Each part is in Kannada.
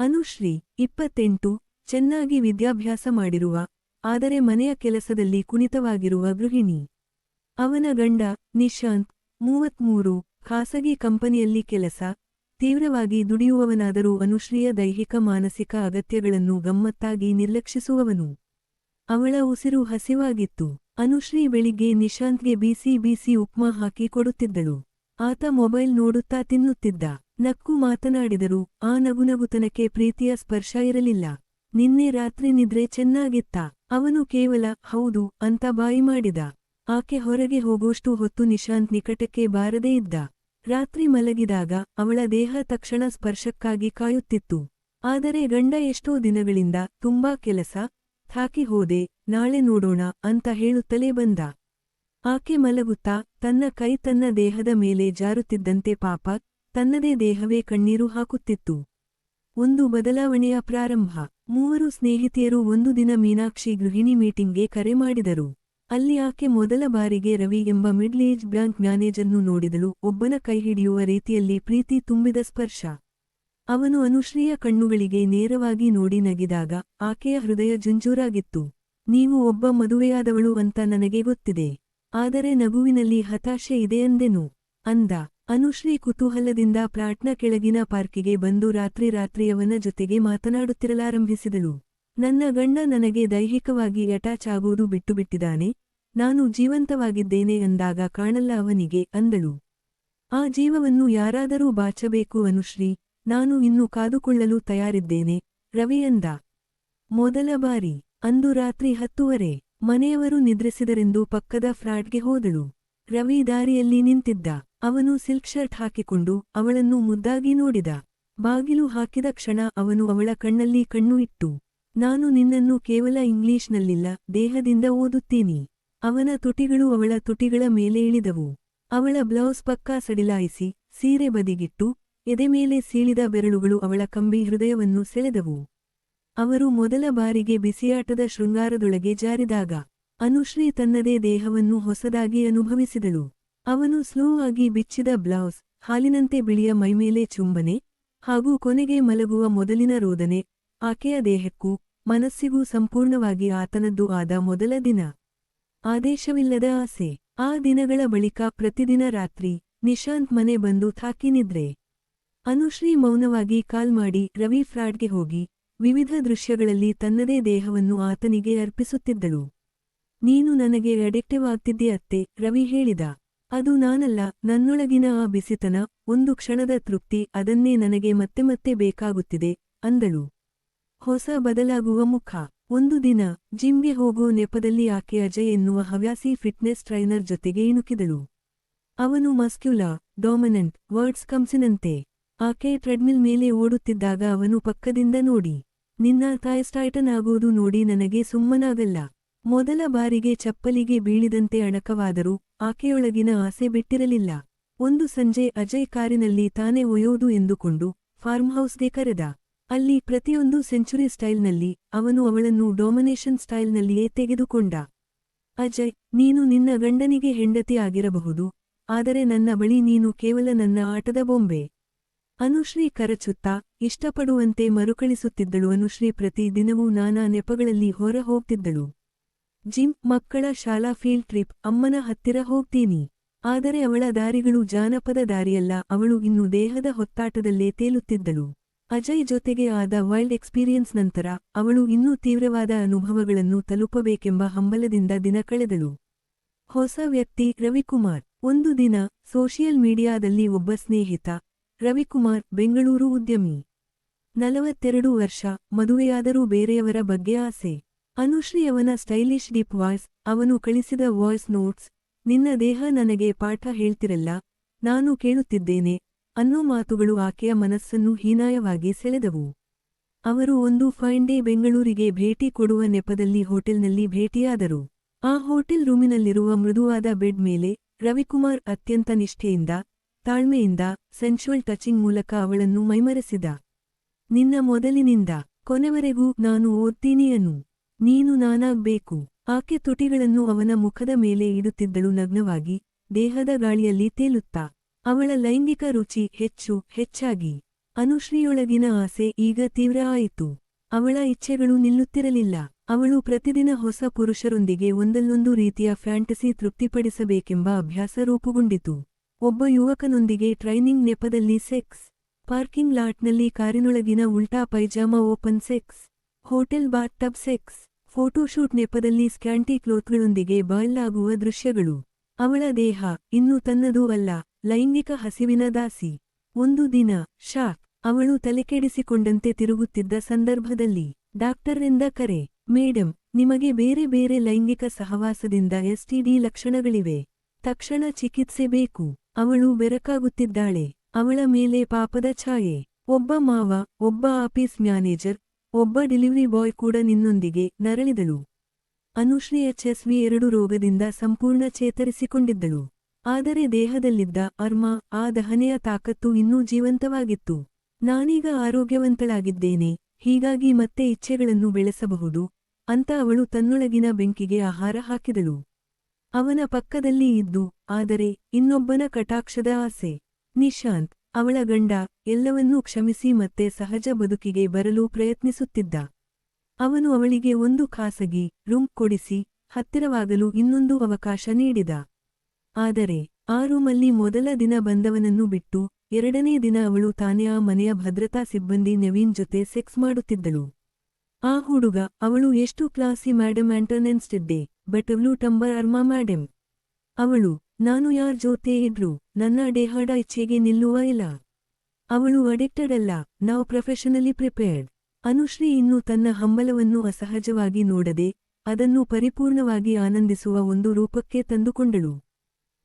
ಅನುಶ್ರೀ ಇಪ್ಪತ್ತೆಂಟು, ಚೆನ್ನಾಗಿ ವಿದ್ಯಾಭ್ಯಾಸ ಮಾಡಿರುವ, ಆದರೆ ಮನೆಯ ಕೆಲಸದಲ್ಲಿ ಕುಣಿತವಾಗಿರುವ ಗೃಹಿಣಿ. ಅವನ ಗಂಡ ನಿಶಾಂತ್, ಮೂವತ್ಮೂರು, ಖಾಸಗಿ ಕಂಪನಿಯಲ್ಲಿ ಕೆಲಸ, ತೀವ್ರವಾಗಿ ದುಡಿಯುವವನಾದರೂ ಅನುಶ್ರೀಯ ದೈಹಿಕ ಮಾನಸಿಕ ಅಗತ್ಯಗಳನ್ನು ಗಮ್ಮತ್ತಾಗಿ ನಿರ್ಲಕ್ಷಿಸುವವನು. ಅವಳ ಉಸಿರು ಹಸಿವಾಗಿತ್ತು. ಅನುಶ್ರೀ ಬೆಳಿಗ್ಗೆ ನಿಶಾಂತ್ಗೆ ಬಿಸಿ ಬಿಸಿ ಉಪ್ಮಾ ಹಾಕಿ ಕೊಡುತ್ತಿದ್ದಳು. ಆತ ಮೊಬೈಲ್ ನೋಡುತ್ತಾ ತಿನ್ನುತ್ತಿದ್ದ. ನಕ್ಕು ಮಾತನಾಡಿದರು, ಆ ನಗುನಗುತನಕ್ಕೆ ಪ್ರೀತಿಯ ಸ್ಪರ್ಶ ಇರಲಿಲ್ಲ. ನಿನ್ನೆ ರಾತ್ರಿ ನಿದ್ರೆ ಚೆನ್ನಾಗಿತ್ತ. ಅವನು ಕೇವಲ, ಹೌದು, ಅಂತ ಬಾಯಿ ಮಾಡಿದ. ಆಕೆ ಹೊರಗೆ ಹೋಗೋಷ್ಟು ಹೊತ್ತು ನಿಶಾಂತ್ ನಿಕಟಕ್ಕೆ ಬಾರದೇ ಇದ್ದ. ರಾತ್ರಿ ಮಲಗಿದಾಗ ಅವಳ ದೇಹ ತಕ್ಷಣ ಸ್ಪರ್ಶಕ್ಕಾಗಿ ಕಾಯುತ್ತಿತ್ತು. ಆದರೆ ಗಂಡ ಎಷ್ಟೋ ದಿನಗಳಿಂದ, ತುಂಬಾ ಕೆಲಸ ಥಾಕಿ ಹೋದೆ, ನಾಳೆ ನೋಡೋಣ ಅಂತ ಹೇಳುತ್ತಲೇ ಬಂದ. ಆಕೆ ಮಲಗುತ್ತಾ ತನ್ನ ಕೈ ತನ್ನ ದೇಹದ ಮೇಲೆ ಜಾರುತ್ತಿದ್ದಂತೆ ಪಾಪ ತನ್ನದೇ ದೇಹವೇ ಕಣ್ಣೀರು ಹಾಕುತ್ತಿತ್ತು. ಒಂದು ಬದಲಾವಣೆಯ ಪ್ರಾರಂಭ. ಮೂವರು ಸ್ನೇಹಿತೆಯರು ಒಂದು ದಿನ ಮೀನಾಕ್ಷಿ ಗೃಹಿಣಿ ಮೀಟಿಂಗ್ಗೆ ಕರೆ ಮಾಡಿದರು. ಅಲ್ಲಿ ಆಕೆ ಮೊದಲ ಬಾರಿಗೆ ರವಿ ಎಂಬ ಮಿಡ್ಲ್ ಏಜ್ ಬ್ಯಾಂಕ್ ಮ್ಯಾನೇಜರ್ನು ನೋಡಿದಳು. ಒಬ್ಬನ ಕೈಹಿಡಿಯುವ ರೀತಿಯಲ್ಲಿ ಪ್ರೀತಿ ತುಂಬಿದ ಸ್ಪರ್ಶ. ಅವನು ಅನುಶ್ರೀಯ ಕಣ್ಣುಗಳಿಗೆ ನೇರವಾಗಿ ನೋಡಿ ನಗಿದಾಗ ಆಕೆಯ ಹೃದಯ ಜುಂಜೂರಾಗಿತ್ತು. ನೀವು ಒಬ್ಬ ಮದುವೆಯಾದವಳು ಅಂತ ನನಗೆ ಗೊತ್ತಿದೆ. ಆದರೆ ನಗುವಿನಲ್ಲಿ ಹತಾಶೆ ಇದೆ ಅಂದೆನು. ಅಂದ ಅನುಶ್ರೀ ಕುತೂಹಲದಿಂದ ಪ್ಲಾಟ್ನ ಕೆಳಗಿನ ಪಾರ್ಕಿಗೆ ಬಂದು ರಾತ್ರಿ ರಾತ್ರಿಯವನ ಜೊತೆಗೆ ಮಾತನಾಡುತ್ತಿರಲಾರಂಭಿಸಿದಳು. ನನ್ನ ಗಂಡ ನನಗೆ ದೈಹಿಕವಾಗಿ ಅಟ್ಯಾಚ್ ಆಗುವುದು ಬಿಟ್ಟುಬಿಟ್ಟಿದ್ದಾನೆ. ನಾನು ಜೀವಂತವಾಗಿದ್ದೇನೆ ಅಂದಾಗ ಕಾಣಲ್ಲ ಅವನಿಗೆ ಅಂದಳು. ಆ ಜೀವವನ್ನು ಯಾರಾದರೂ ಬಾಚಬೇಕು ಅನುಶ್ರೀ ನಾನು ಇನ್ನು ಕಾದುಕೊಳ್ಳಲು ತಯಾರಿದ್ದೇನೆ, ರವಿ ಅಂದ. ಮೊದಲ ಬಾರಿ, ಅಂದು ರಾತ್ರಿ ಹತ್ತುವರೆ. ಮನೆಯವರು ನಿದ್ರಿಸಿದರೆಂದು ಪಕ್ಕದ ಫ್ರಾಡ್ಗೆ ಹೋದಳು. ರವಿ ದಾರಿಯಲ್ಲಿ ನಿಂತಿದ್ದ. ಅವನು ಸಿಲ್ಕ್ ಶರ್ಟ್ ಹಾಕಿಕೊಂಡು ಅವಳನ್ನು ಮುದ್ದಾಗಿ ನೋಡಿದ. ಬಾಗಿಲು ಹಾಕಿದ ಕ್ಷಣ ಅವನು ಅವಳ ಕಣ್ಣಲ್ಲಿ ಕಣ್ಣು ಇಟ್ಟು, ನಾನು ನಿನ್ನನ್ನು ಕೇವಲ ಇಂಗ್ಲಿಷ್ನಲ್ಲಿಲ್ಲ, ದೇಹದಿಂದ ಓದುತ್ತೀನಿ. ಅವನ ತುಟಿಗಳು ಅವಳ ತುಟಿಗಳ ಮೇಲೆ ಇಳಿದವು. ಅವಳ ಬ್ಲೌಸ್ ಪಕ್ಕಾ ಸಡಿಲಾಯಿಸಿ ಸೀರೆ ಬದಿಗಿಟ್ಟು, ಎದೆ ಮೇಲೆ ಸೀಳಿದ ಬೆರಳುಗಳು ಅವಳ ಕಂಬಿ ಹೃದಯವನ್ನು ಸೆಳೆದವು. ಅವರು ಮೊದಲ ಬಾರಿಗೆ ಬಿಸಿಯಾಟದ ಶೃಂಗಾರದೊಳಗೆ ಜಾರಿದಾಗ, ಅನುಶ್ರೀ ತನ್ನದೇ ದೇಹವನ್ನು ಹೊಸದಾಗಿ ಅನುಭವಿಸಿದಳು. ಅವನು ಸ್ಲೋ ಆಗಿ ಬಿಚ್ಚಿದ ಬ್ಲೌಸ್, ಹಾಲಿನಂತೆ ಬಿಳಿಯ ಮೈಮೇಲೆ ಚುಂಬನೆ ಹಾಗೂ ಕೊನೆಗೆ ಮಲಗುವ ಮೊದಲಿನ ರೋದನೆ. ಆಕೆಯ ದೇಹಕ್ಕೂ ಮನಸ್ಸಿಗೂ ಸಂಪೂರ್ಣವಾಗಿ ಆತನದ್ದು ಆದ ಮೊದಲ ದಿನ. ಆದೇಶವಿಲ್ಲದ ಆಸೆ. ಆ ದಿನಗಳ ಬಳಿಕ ಪ್ರತಿದಿನ ರಾತ್ರಿ ನಿಶಾಂತ್ ಮನೆ ಬಂದು ಥಾಕಿನಿದ್ರೆ ಅನುಶ್ರೀ ಮೌನವಾಗಿ ಕಾಲ್ ಮಾಡಿ ರವಿ ಫ್ರಾಡ್ಗೆ ಹೋಗಿ ವಿವಿಧ ದೃಶ್ಯಗಳಲ್ಲಿ ತನ್ನದೇ ದೇಹವನ್ನು ಆತನಿಗೆ ಅರ್ಪಿಸುತ್ತಿದ್ದಳು. ನೀನು ನನಗೆ ಅಡಿಕ್ಟಿವ್ ಆಗ್ತಿದ್ದೆ ಅತ್ತೆ, ರವಿ ಹೇಳಿದ. ಅದು ನಾನಲ್ಲ, ನನ್ನೊಳಗಿನ ಆ ಬಿಸಿತನ, ಒಂದು ಕ್ಷಣದ ತೃಪ್ತಿ, ಅದನ್ನೇ ನನಗೆ ಮತ್ತೆ ಮತ್ತೆ ಬೇಕಾಗುತ್ತಿದೆ, ಅಂದಳು. ಹೊಸ ಬದಲಾಗುವ ಮುಖ. ಒಂದು ದಿನ, ಜಿಮ್ಗೆ ಹೋಗೋ ನೆಪದಲ್ಲಿ ಆಕೆ ಅಜಯ್ ಎನ್ನುವ ಹವ್ಯಾಸಿ ಫಿಟ್ನೆಸ್ ಟ್ರೈನರ್ ಜೊತೆಗೆ ಇಣುಕಿದಳು. ಅವನು ಮಸ್ಕ್ಯುಲಾ, ಡಾಮಿನೆಂಟ್, ವರ್ಡ್ಸ್ ಕಂಸಿನಂತೆ ಆಕೆ ಟ್ರೆಡ್ಮಿಲ್ ಮೇಲೆ ಓಡುತ್ತಿದ್ದಾಗ ಅವನು ಪಕ್ಕದಿಂದ ನೋಡಿ. ನಿನ್ನ ಥಾಯಸ್ಟಾಯ್ಟನ್ ಆಗೋದು ನೋಡಿ ನನಗೆ ಸುಮ್ಮನಾಗಲ್ಲ. ಮೊದಲ ಬಾರಿಗೆ ಚಪ್ಪಲಿಗೆ ಬೀಳಿದಂತೆ ಅಣಕವಾದರೂ ಆಕೆಯೊಳಗಿನ ಆಸೆ ಬಿಟ್ಟಿರಲಿಲ್ಲ. ಒಂದು ಸಂಜೆ ಅಜಯ್ ಕಾರಿನಲ್ಲಿ ತಾನೇ ಒಯ್ಯೋದು ಎಂದುಕೊಂಡು ಫಾರ್ಮ್ಹೌಸ್ಗೆ ಕರೆದ. ಅಲ್ಲಿ ಪ್ರತಿಯೊಂದು ಸೆಂಚುರಿ ಸ್ಟೈಲ್ನಲ್ಲಿ ಅವನು ಅವಳನ್ನು ಡಾಮಿನೇಷನ್ ಸ್ಟೈಲ್ನಲ್ಲಿಯೇ ತೆಗೆದುಕೊಂಡ. ಅಜಯ್, ನೀನು ನಿನ್ನ ಗಂಡನಿಗೆ ಹೆಂಡತಿ ಆಗಿರಬಹುದು, ಆದರೆ ನನ್ನ ಬಳಿ ನೀನು ಕೇವಲ ನನ್ನ ಆಟದ ಬೊಂಬೆ. ಅನುಶ್ರೀ ಕರಚುತ್ತಾ ಇಷ್ಟಪಡುವಂತೆ ಮರುಕಳಿಸುತ್ತಿದ್ದಳು. ಅನುಶ್ರೀ ಪ್ರತಿ ದಿನವೂ ನಾನಾ ನೆಪಗಳಲ್ಲಿ ಹೊರ ಹೋಗ್ತಿದ್ದಳು. ಜಿಮ್, ಮಕ್ಕಳ ಶಾಲಾ ಫೀಲ್ಡ್ ಟ್ರಿಪ್, ಅಮ್ಮನ ಹತ್ತಿರ ಹೋಗ್ತೀನಿ. ಆದರೆ ಅವಳ ದಾರಿಗಳು ಜಾನಪದ ದಾರಿಯಲ್ಲ. ಅವಳು ಇನ್ನು ದೇಹದ ಹೊತ್ತಾಟದಲ್ಲೇ ತೇಲುತ್ತಿದ್ದಳು. ಅಜಯ್ ಜೊತೆಗೆ ಆದ ವೈಲ್ಡ್ ಎಕ್ಸ್ಪೀರಿಯನ್ಸ್ ನಂತರ ಅವಳು ಇನ್ನೂ ತೀವ್ರವಾದ ಅನುಭವಗಳನ್ನು ತಲುಪಬೇಕೆಂಬ ಹಂಬಲದಿಂದ ದಿನ ಕಳೆದಳು. ಹೊಸ ವ್ಯಕ್ತಿ ರವಿಕುಮಾರ್. ಒಂದು ದಿನ ಸೋಷಿಯಲ್ ಮೀಡಿಯಾದಲ್ಲಿ ಒಬ್ಬ ಸ್ನೇಹಿತ ರವಿಕುಮಾರ್, ಬೆಂಗಳೂರು ಉದ್ಯಮಿ. ನಲವತ್ತೆರಡು ವರ್ಷ, ಮದುವೆಯಾದರೂ ಬೇರೆಯವರ ಬಗ್ಗೆ ಆಸೆ. ಅನುಶ್ರೀ ಅವನ ಸ್ಟೈಲಿಶ್ ಡಿಪ್ ವಾಯ್ಸ್, ಅವನು ಕಳಿಸಿದ ವಾಯ್ಸ್ ನೋಟ್ಸ್, ನಿನ್ನ ದೇಹ ನನಗೆ ಪಾಠ ಹೇಳ್ತಿರಲ್ಲ, ನಾನು ಕೇಳುತ್ತಿದ್ದೇನೆ, ಅನ್ನೋ ಮಾತುಗಳು ಆಕೆಯ ಮನಸ್ಸನ್ನು ಹೀನಾಯವಾಗಿ ಸೆಳೆದವು. ಅವರು ಒಂದು ಫೈನ್ ಡೇ ಬೆಂಗಳೂರಿಗೆ ಭೇಟಿ ಕೊಡುವ ನೆಪದಲ್ಲಿ ಹೋಟೆಲ್ನಲ್ಲಿ ಭೇಟಿಯಾದರು. ಆ ಹೋಟೆಲ್ ರೂಮಿನಲ್ಲಿರುವ ಮೃದುವಾದ ಬೆಡ್ ಮೇಲೆ ರವಿಕುಮಾರ್ ಅತ್ಯಂತ ನಿಷ್ಠೆಯಿಂದ ತಾಳ್ಮೆಯಿಂದ ಸೆನ್ಶುವಲ್ ಟಚಿಂಗ್ ಮೂಲಕ ಅವಳನ್ನು ಮೈಮರೆಸಿದ. ನಿನ್ನ ಮೊದಲಿನಿಂದ ಕೊನೆವರೆಗೂ ನಾನು ಓದ್ತೀನಿ ಅನು. ನೀನು ನಾನಾಗ್ಬೇಕು. ಆಕೆ ತುಟಿಗಳನ್ನು ಅವನ ಮುಖದ ಮೇಲೆ ಇಡುತ್ತಿದ್ದಳು ನಗ್ನವಾಗಿ, ದೇಹದ ಗಾಳಿಯಲ್ಲಿ ತೇಲುತ್ತಾ. ಅವಳ ಲೈಂಗಿಕ ರುಚಿ ಹೆಚ್ಚು ಹೆಚ್ಚಾಗಿ. ಅನುಶ್ರೀಯೊಳಗಿನ ಆಸೆ ಈಗ ತೀವ್ರ ಆಯಿತು. ಅವಳ ಇಚ್ಛೆಗಳು ನಿಲ್ಲುತ್ತಿರಲಿಲ್ಲ. ಅವಳು ಪ್ರತಿದಿನ ಹೊಸ ಪುರುಷರೊಂದಿಗೆ ಒಂದಲ್ಲೊಂದು ರೀತಿಯ ಫ್ಯಾಂಟಸಿ ತೃಪ್ತಿಪಡಿಸಬೇಕೆಂಬ ಅಭ್ಯಾಸ ರೂಪುಗೊಂಡಿತು. ಒಬ್ಬ ಯುವಕನೊಂದಿಗೆ ಟ್ರೈನಿಂಗ್ ನೆಪದಲ್ಲಿ ಸೆಕ್ಸ್, ಪಾರ್ಕಿಂಗ್ ಲಾಟ್ನಲ್ಲಿ ಕಾರಿನೊಳಗಿನ ಉಲ್ಟಾ pyjama open sex, hotel bath tub sex, photoshoot ನೆಪದಲ್ಲಿ ಸ್ಕ್ಯಾಂಟಿ ಕ್ಲೋತ್ಗಳೊಂದಿಗೆ ಬಯಲಾಗುವ ದೃಶ್ಯಗಳು. ಅವಳ ದೇಹ ಇನ್ನೂ ತನ್ನದೂ ಅಲ್ಲ, ಲೈಂಗಿಕ ಹಸಿವಿನ ದಾಸಿ. ಒಂದು ದಿನ ಶಾ ಅವಳು ತಲೆಕೆಡಿಸಿಕೊಂಡಂತೆ ತಿರುಗುತ್ತಿದ್ದ ಸಂದರ್ಭದಲ್ಲಿ ಡಾಕ್ಟರ್ರಿಂದ ಕರೆ, ಮೇಡಂ, ನಿಮಗೆ ಬೇರೆ ಬೇರೆ ಲೈಂಗಿಕ ಸಹವಾಸದಿಂದ ಎಸ್ಟಿಡಿ ಲಕ್ಷಣಗಳಿವೆ. ತಕ್ಷಣ ಚಿಕಿತ್ಸೆ ಬೇಕು. ಅವಳು ಬೆರಕಾಗುತ್ತಿದ್ದಾಳೆ. ಅವಳ ಮೇಲೆ ಪಾಪದ ಛಾಯೆ. ಒಬ್ಬ ಮಾವ, ಒಬ್ಬ ಆಫೀಸ್ ಮ್ಯಾನೇಜರ್, ಒಬ್ಬ ಡೆಲಿವರಿ ಬಾಯ್ ಕೂಡ ನಿನ್ನೊಂದಿಗೆ ನರಳಿದಳು. ಅನುಶ್ರೀ ಎಚ್ಎಸ್ವಿ ಎರಡು ರೋಗದಿಂದ ಸಂಪೂರ್ಣ ಚೇತರಿಸಿಕೊಂಡಿದ್ದಳು. ಆದರೆ ದೇಹದಲ್ಲಿದ್ದ ಅರ್ಮ, ಆ ದಹನೆಯ ತಾಕತ್ತು ಇನ್ನೂ ಜೀವಂತವಾಗಿತ್ತು. ನಾನೀಗ ಆರೋಗ್ಯವಂತಳಾಗಿದ್ದೇನೆ. ಹೀಗಾಗಿ ಮತ್ತೆ ಇಚ್ಛೆಗಳನ್ನು ಬೆಳೆಸಬಹುದು. ಅಂತ ಅವಳು ತನ್ನೊಳಗಿನ ಬೆಂಕಿಗೆ ಆಹಾರ ಹಾಕಿದಳು. ಅವನ ಪಕ್ಕದಲ್ಲಿ ಇದ್ದು, ಆದರೆ ಇನ್ನೊಬ್ಬನ ಕಟಾಕ್ಷದ ಆಸೆ. ನಿಶಾಂತ್, ಅವಳ ಗಂಡ, ಎಲ್ಲವನ್ನೂ ಕ್ಷಮಿಸಿ ಮತ್ತೆ ಸಹಜ ಬದುಕಿಗೆ ಬರಲು ಪ್ರಯತ್ನಿಸುತ್ತಿದ್ದ. ಅವನು ಅವಳಿಗೆ ಒಂದು ಖಾಸಗಿ ರೂಮ್ ಕೊಡಿಸಿ, ಹತ್ತಿರವಾಗಲು ಇನ್ನೊಂದು ಅವಕಾಶ ನೀಡಿದ. ಆದರೆ, ಆ ರೂಮಲ್ಲಿ ಮೊದಲ ದಿನ ಬಂದವನನ್ನು ಬಿಟ್ಟು, ಎರಡನೇ ದಿನ ಅವಳು ತಾನೇ ಆ ಮನೆಯ ಭದ್ರತಾ ಸಿಬ್ಬಂದಿ ನವೀನ್ ಜೊತೆ ಸೆಕ್ಸ್ ಮಾಡುತ್ತಿದ್ದಳು. ಆ ಹುಡುಗ, ಅವಳು ಎಷ್ಟು ಕ್ಲಾಸಿ ಮ್ಯಾಡಮ್ ಆಂಟನೆನ್ಸ್ಟಿದ್ದೆ ಬಟ್ ಅವಳು ಟಂಬರ್ ಅರ್ಮಾ ಮ್ಯಾಡಮ್ ಅವಳು, ನಾನು ಯಾರ್ ಜೊತೆ ಇದ್ರು, ನನ್ನ ದೇಹದ ಇಚ್ಛೆಗೆ ನಿಲ್ಲುವ ಇಲ್ಲ. ಅವಳು ಅಡಿಕ್ಟೆಡ್ ಅಲ್ಲ, ನಾವು ಪ್ರೊಫೆಷನಲಿ ಪ್ರಿಪೇರ್ಡ್ ಅನುಶ್ರೀ ಇನ್ನು ತನ್ನ ಹಂಬಲವನ್ನು ಅಸಹಜವಾಗಿ ನೋಡದೆ, ಅದನ್ನು ಪರಿಪೂರ್ಣವಾಗಿ ಆನಂದಿಸುವ ಒಂದು ರೂಪಕ್ಕೆ ತಂದುಕೊಂಡಳು.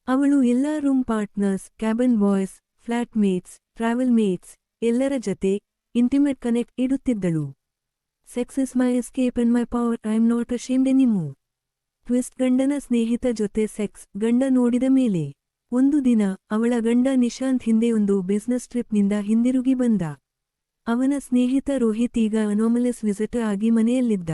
ಅವಳು ಎಲ್ಲಾ room partners cabin boys flat mates travel mates ಎಲ್ಲರ ಜತೆ intimate connect ಇಡುತ್ತಿದ್ದಳು. Sex is my escape and my power I am not ashamed anymore twist ಗಂಡನ ಸ್ನೇಹಿತ ಜೊತೆ ಸೆಕ್ಸ್ ಗಂಡ ನೋಡಿದ ಮೇಲೆ. ಒಂದು ದಿನ ಅವಳ ಗಂಡ ನಿಶಾಂತ್ ಹಿಂದೆ ಒಂದು ಬಿಸ್ನೆಸ್ ಟ್ರಿಪ್ನಿಂದ ಹಿಂದಿರುಗಿ ಬಂದ. ಅವನ ಸ್ನೇಹಿತ ರೋಹಿತ್ ಈಗ ಅನೋಮಲಸ್ ವಿಸಿಟರ್ ಆಗಿ ಮನೆಯಲ್ಲಿದ್ದ.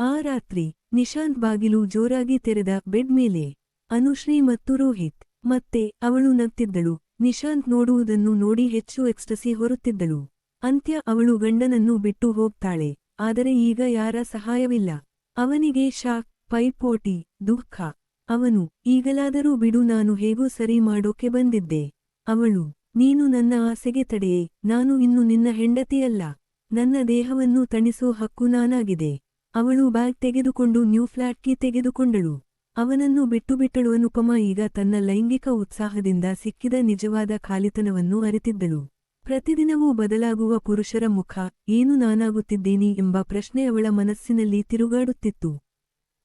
ಆ ರಾತ್ರಿ ನಿಶಾಂತ್ ಬಾಗಿಲು ಜೋರಾಗಿ ತೆರೆದ ಬೆಡ್ ಮೇಲೆ. ಅನುಶ್ರೀ ಮತ್ತು ರೋಹಿತ್. ಮತ್ತೆ ಅವಳು ನಗ್ತಿದ್ದಳು. ನಿಶಾಂತ್ ನೋಡುವುದನ್ನು ನೋಡಿ ಹೆಚ್ಚು ಎಕ್ಸ್ಟಸಿ ಹೊರುತ್ತಿದ್ದಳು. ಅಂತ್ಯ ಅವಳು ಗಂಡನನ್ನು ಬಿಟ್ಟು ಹೋಗ್ತಾಳೆ. ಆದರೆ ಈಗ ಯಾರ ಸಹಾಯವಿಲ್ಲ. ಅವನಿಗೆ ಶಾಕ್, ಪೈಪೋಟಿ, ದುಃಖ. ಅವನು, ಈಗಲಾದರೂ ಬಿಡು ನಾನು ಹೇಗೂ ಸರಿ ಮಾಡೋಕೆ ಬಂದಿದ್ದೆ. ಅವಳು, ನೀನು ನನ್ನ ಆಸೆಗೆ ತಡೆಯೇ, ನಾನು ಇನ್ನು ನಿನ್ನ ಹೆಂಡತಿಯಲ್ಲ. ನನ್ನ ದೇಹವನ್ನು ತಣಿಸೋ ಹಕ್ಕು ನಾನಾಗಿದೆ. ಅವಳು ಬ್ಯಾಗ್ ತೆಗೆದುಕೊಂಡು ನ್ಯೂ ಫ್ಲಾಟ್ಗೆ ತೆಗೆದುಕೊಂಡಳು. ಅವನನ್ನು ಬಿಟ್ಟು ಬಿಟ್ಟಳು ಅನುಪಮ ಈಗ ತನ್ನ ಲೈಂಗಿಕ ಉತ್ಸಾಹದಿಂದ ಸಿಕ್ಕಿದ ನಿಜವಾದ ಖಾಲಿತನವನ್ನು ಅರಿತಿದ್ದಳು. ಪ್ರತಿದಿನವೂ ಬದಲಾಗುವ ಪುರುಷರ ಮುಖ, ಏನು ನಾನಾಗುತ್ತಿದ್ದೇನೆ ಎಂಬ ಪ್ರಶ್ನೆ ಅವಳ ಮನಸ್ಸಿನಲ್ಲಿ ತಿರುಗಾಡುತ್ತಿತ್ತು.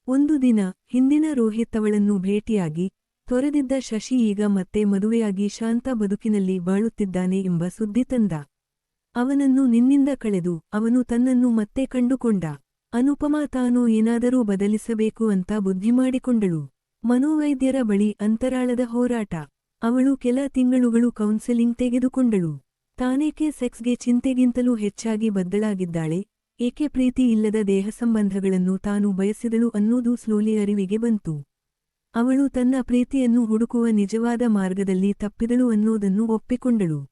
ಒಂದು ದಿನ, ಹಿಂದಿನ ರೋಹಿತ್ ಅವಳನ್ನು ಭೇಟಿಯಾಗಿ, ತೊರೆದಿದ್ದ ಶಶಿ ಈಗ ಮತ್ತೆ ಮದುವೆಯಾಗಿ ಶಾಂತ ಬದುಕಿನಲ್ಲಿ ಬಾಳುತ್ತಿದ್ದಾನೆ ಎಂಬ ಸುದ್ದಿ ತಂದ. ಅವನನ್ನು ನಿನ್ನಿಂದ ಕಳೆದು, ಅವನು ತನ್ನನ್ನು ಮತ್ತೆ ಕಂಡುಕೊಂಡ. ಅನುಪಮಾ ತಾನು ಏನಾದರೂ ಬದಲಿಸಬೇಕು ಅಂತ ಬುದ್ಧಿ ಮಾಡಿಕೊಂಡಳು. ಮನೋವೈದ್ಯರ ಬಳಿ ಅಂತರಾಳದ ಹೋರಾಟ. ಅವಳು ಕೆಲ ತಿಂಗಳುಗಳು ಕೌನ್ಸೆಲಿಂಗ್ ತೆಗೆದುಕೊಂಡಳು. ತಾನೇಕೆ ಸೆಕ್ಸ್ಗೆ ಚಿಂತೆಗಿಂತಲೂ ಹೆಚ್ಚಾಗಿ ಬದ್ದಳಾಗಿದ್ದಾಳೆ ಏಕೆ ಪ್ರೀತಿ ಇಲ್ಲದ ದೇಹ ಸಂಬಂಧಗಳನ್ನು ತಾನು ಬಯಸಿದಳು ಅನ್ನೋದು ಸ್ಲೋಲಿ ಅರಿವಿಗೆ ಬಂತು. ಅವಳು ತನ್ನ ಪ್ರೀತಿಯನ್ನು ಹುಡುಕುವ ನಿಜವಾದ ಮಾರ್ಗದಲ್ಲಿ ತಪ್ಪಿದಳು ಅನ್ನೋದನ್ನು ಒಪ್ಪಿಕೊಂಡಳು.